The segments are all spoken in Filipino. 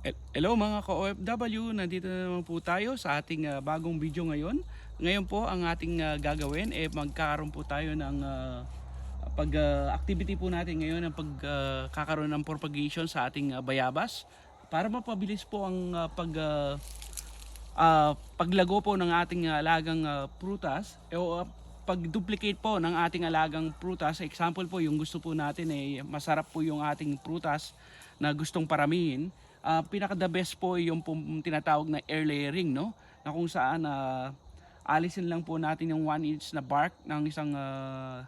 Hel- Hello mga ka-OFW, nandito na naman po tayo sa ating ah, bagong video ngayon. Ngayon po ang ating ah, gagawin eh magkakaroon po tayo ng pag ah, activity po natin ngayon ng pagkakaroon ng propagation sa ating ah, bayabas para mapabilis po ang ah, pag ah, ah, paglago po ng ating ah, alagang ah, prutas eh, ah, pag-duplicate po ng ating alagang prutas. Example po, yung gusto po natin eh masarap po yung ating prutas na gustong paramihin. Ah, pinaka the best po yung tinatawag na air layering no? Na kung saan ah, alisin lang po natin yung 1 inch na bark ng isang ah,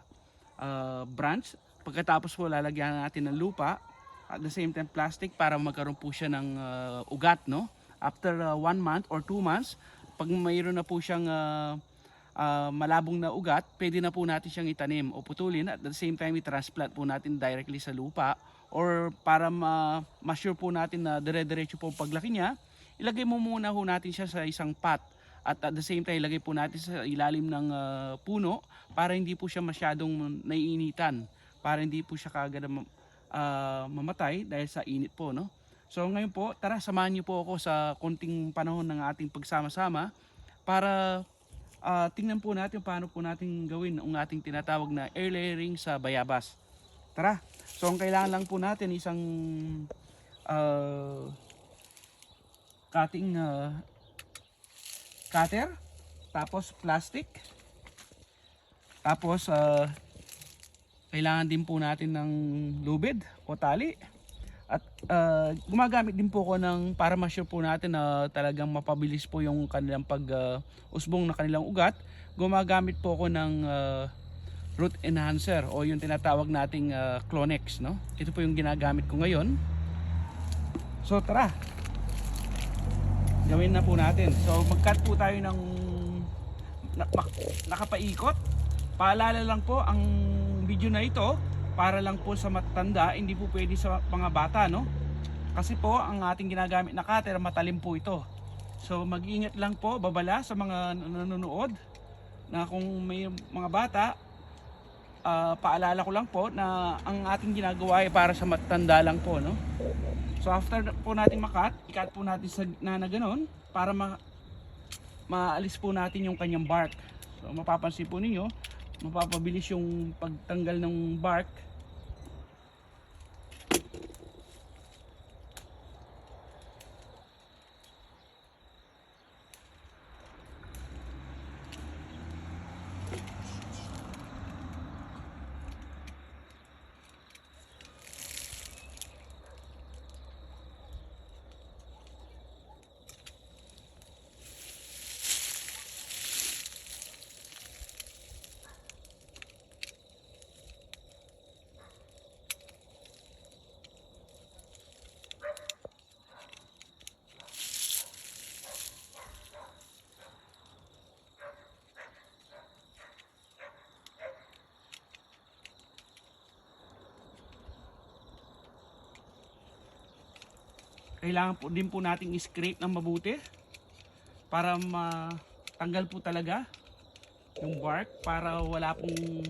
ah, branch. Pagkatapos po lalagyan natin ng lupa at the same time plastic para magkaroon po siya ng ah, ugat no? After 1 month or 2 months pag mayroon na po siyang ah, ah, malabong na ugat pwede na po natin siyang itanim o putulin at the same time i-transplant po natin directly sa lupa or para ma- ma-sure po natin na dire-diretso po paglaki niya, ilagay mo muna ho natin siya sa isang pot at at the same time ilagay po natin sa ilalim ng ah, puno para hindi po siya masyadong naiinitan, para hindi po siya kaagad ah, mamatay dahil sa init po, no? So ngayon po, tara samahan niyo po ako sa konting panahon ng ating pagsama-sama para ah, tingnan po natin paano po natin gawin ang ating tinatawag na air layering sa bayabas. Tara. So ang kailangan lang po natin isang uh, cutting uh, cutter, tapos plastic. Tapos uh, kailangan din po natin ng lubid o tali. At uh, gumagamit din po ako ng para ma-sure po natin na talagang mapabilis po yung kanilang pag uh, usbong na kanilang ugat. Gumagamit po ako ng uh, root enhancer o yung tinatawag nating uh, Clonex no? Ito po yung ginagamit ko ngayon. So tara. Gawin na po natin. So mag-cut po tayo ng nakapaikot. Paalala lang po ang video na ito para lang po sa matanda hindi po pwede sa mga bata no kasi po ang ating ginagamit na cutter matalim po ito so mag-ingat lang po babala sa mga nanonood na kung may mga bata Ah, paalala ko lang po na ang ating ginagawa ay para sa matanda lang po, no? So after po natin makat, ikat po natin sa gitna na ganun para ma maalis po natin yung kanyang bark. So mapapansin po ninyo, mapapabilis yung pagtanggal ng bark. Kailangan po din po nating i-scrape ng mabuti para matanggal po talaga yung bark para wala pong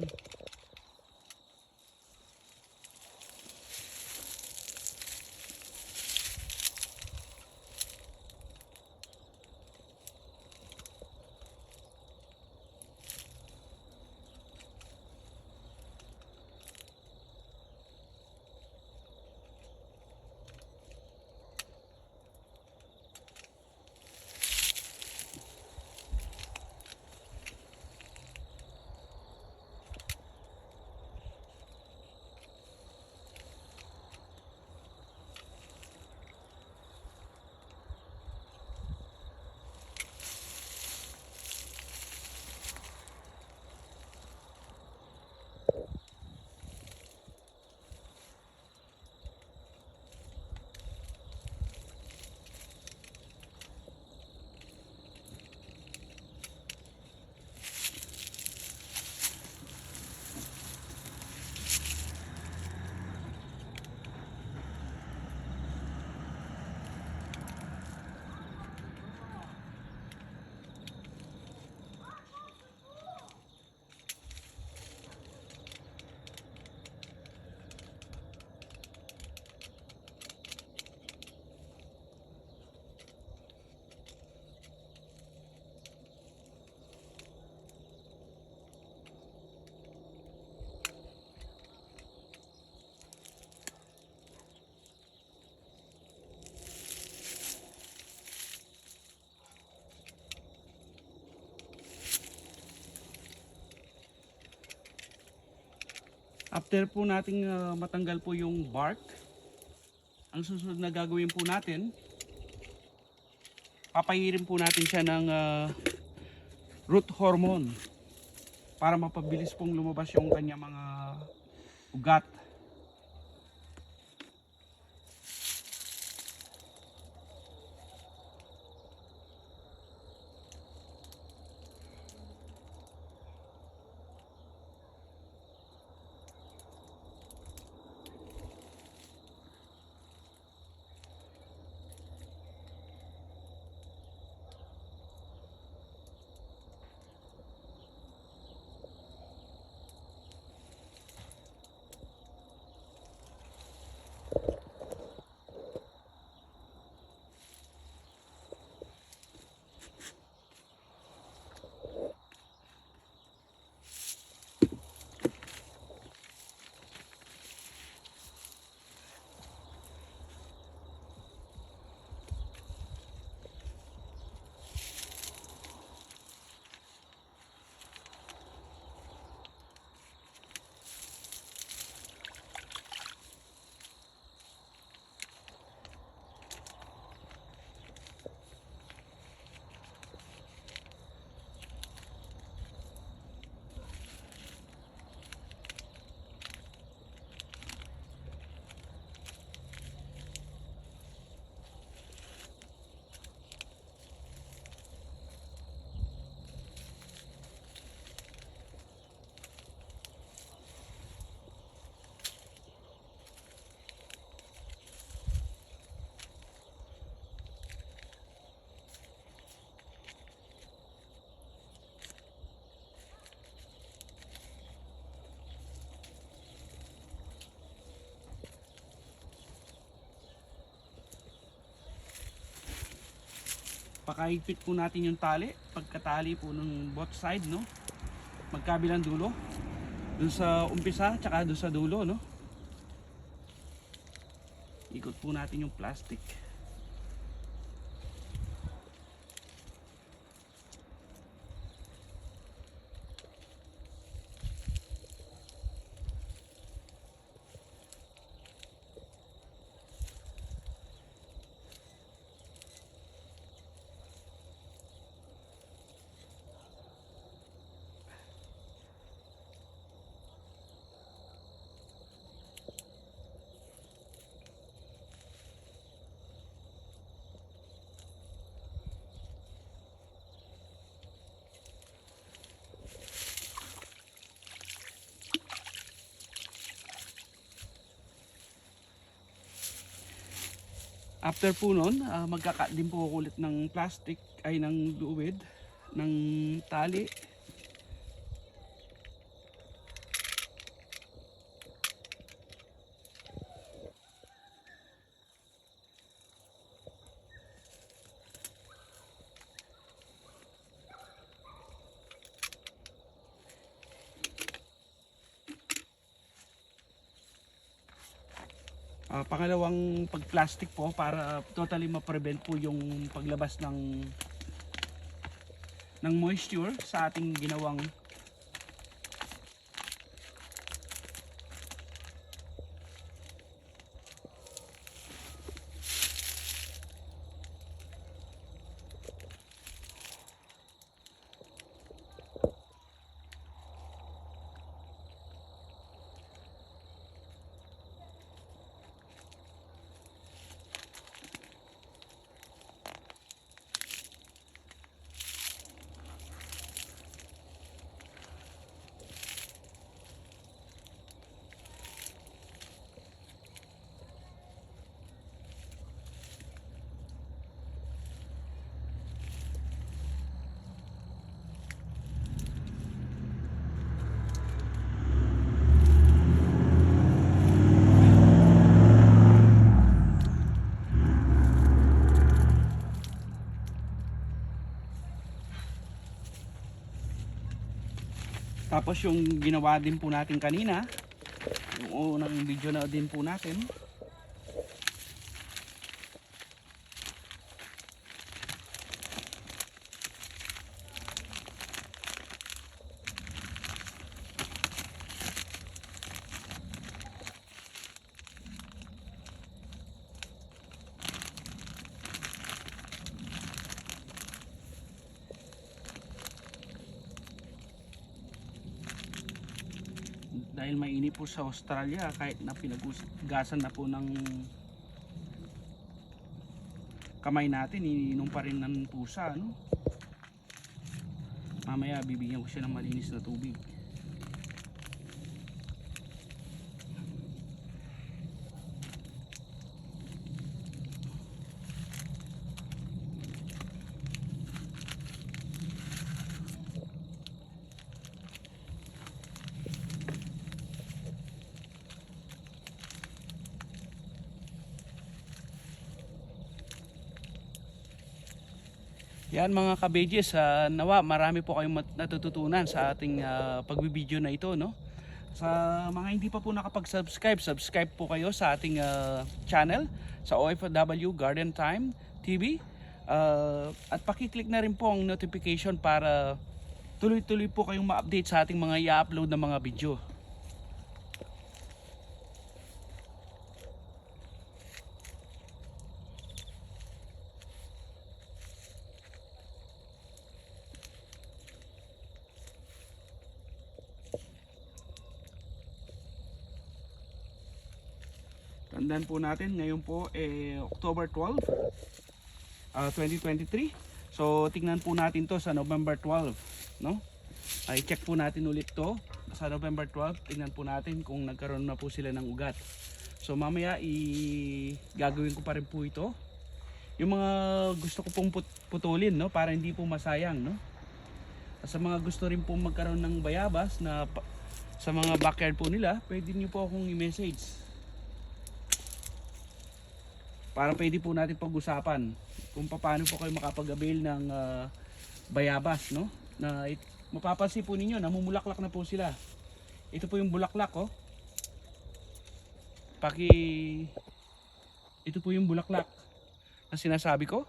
After po nating ah, matanggal po yung bark, ang susunod na gagawin po natin, papahirin po natin siya ng ah, root hormone para mapabilis pong lumabas yung kanya mga ugat. Pakahigpit po natin yung tali, pagkatali po ng both side, no? Magkabilang dulo. Doon sa umpisa, tsaka doon sa dulo, no? Ikot po natin yung plastic. After po nun, ah, magkaka din po ulit ng plastic ay ng luwid ng tali. Pangalawang pag-plastic po para totally ma-prevent po yung paglabas ng ng moisture sa ating ginawang Tapos yung ginawa din po natin kanina, yung unang video na din po natin. Dahil mainit po sa Australia kahit na pinaggasan na po ng kamay natin iniinom pa rin ng pusa no? mamaya bibigyan ko siya ng malinis na tubig Yan mga kabedjes, ah, nawa marami po kayong natututunan sa ating ah, pagbibideo na ito. No? Sa mga hindi pa po nakapag-subscribe, subscribe po kayo sa ating ah, channel sa OFW Garden Time TV. Ah, at pakiclick na rin po ang notification para tuloy-tuloy po kayong ma-update sa ating mga i-upload na mga video. Tandaan po natin, ngayon po eh, October 12, ah, 2023. So tingnan po natin to sa November 12, no? Ay check po natin ulit to sa November 12. Tingnan po natin kung nagkaroon na po sila ng ugat. So mamaya i gagawin ko pa rin po ito. Yung mga gusto ko pong put- putulin, no, para hindi po masayang, no? Sa mga gusto rin po magkaroon ng bayabas na sa mga backyard po nila, pwede niyo po akong i-message para pwede po natin pag-usapan kung paano po kayo makapag-avail ng ah, bayabas, no? Na it, mapapansin po ninyo, namumulaklak na po sila. Ito po yung bulaklak, oh. Paki Ito po yung bulaklak na sinasabi ko.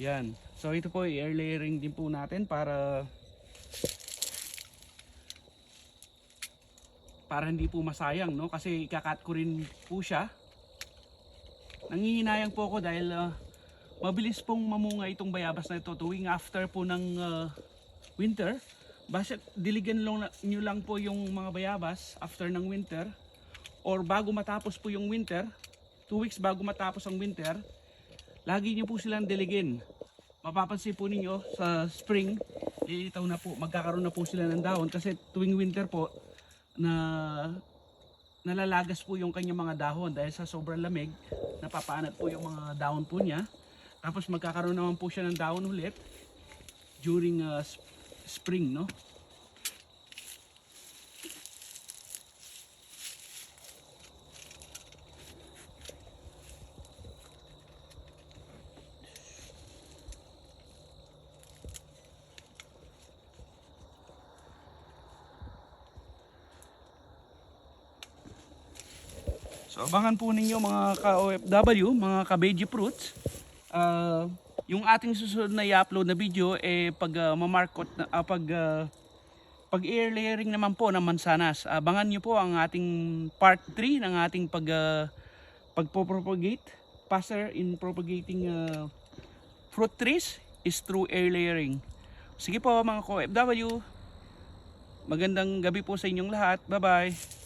Yan. So ito po, air layering din po natin para para hindi po masayang no? Kasi ikakat ko rin po siya. Nangihinayang po ako dahil ah, mabilis pong mamunga itong bayabas na ito tuwing after po ng ah, winter. Basta diligan lang nyo lang po yung mga bayabas after ng winter or bago matapos po yung winter two weeks bago matapos ang winter lagi nyo po silang diligin. Mapapansin po ninyo sa spring lilitaw na po magkakaroon na po sila ng dahon kasi tuwing winter po na nalalagas po yung kanyang mga dahon dahil sa sobrang lamig napapaanat po yung mga dahon po niya. Tapos magkakaroon naman po siya ng dahon ulit during uh, sp- spring no So abangan po ninyo mga ka-OFW, mga ka-veggie fruits. Ah, yung ating susunod na i-upload na video eh pag uh, mamarkot na ah, pag ah, pag air layering naman po ng mansanas. Abangan niyo po ang ating part 3 ng ating pag uh, pagpo-propagate. Passer in propagating ah, fruit trees is through air layering. Sige po mga ka-OFW. Magandang gabi po sa inyong lahat. Bye-bye.